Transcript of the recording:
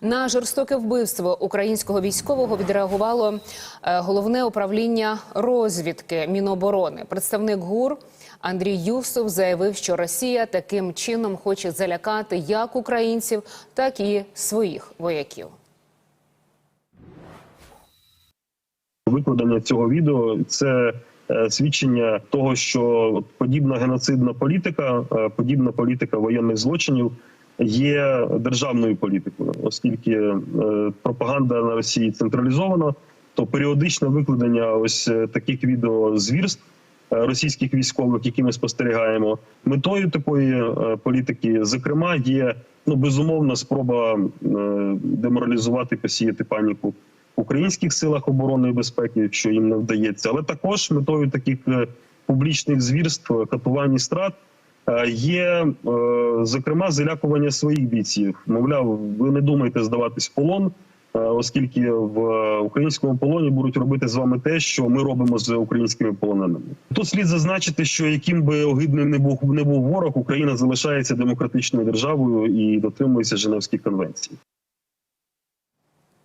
На жорстоке вбивство українського військового відреагувало е, головне управління розвідки Міноборони. Представник ГУР Андрій Юсов заявив, що Росія таким чином хоче залякати як українців, так і своїх вояків. Викладення цього відео це е, свідчення того, що подібна геноцидна політика, е, подібна політика воєнних злочинів є державною політикою, оскільки е, пропаганда на Росії централізована, то періодичне викладення ось е, таких відео звірств е, російських військових, які ми спостерігаємо, метою такої політики, зокрема, є ну безумовна спроба деморалізувати, посіяти паніку в українських силах оборони і безпеки, що їм не вдається, але також метою таких публічних звірств, катувань і страт є е, зокрема залякування своїх бійців. Мовляв, ви не думайте здаватись в полон. е, Оскільки в е, українському полоні будуть робити з вами те, що ми робимо з українськими полоненими, тут слід зазначити, що яким би огидним не був не був ворог, Україна залишається демократичною державою і дотримується Женевських конвенцій.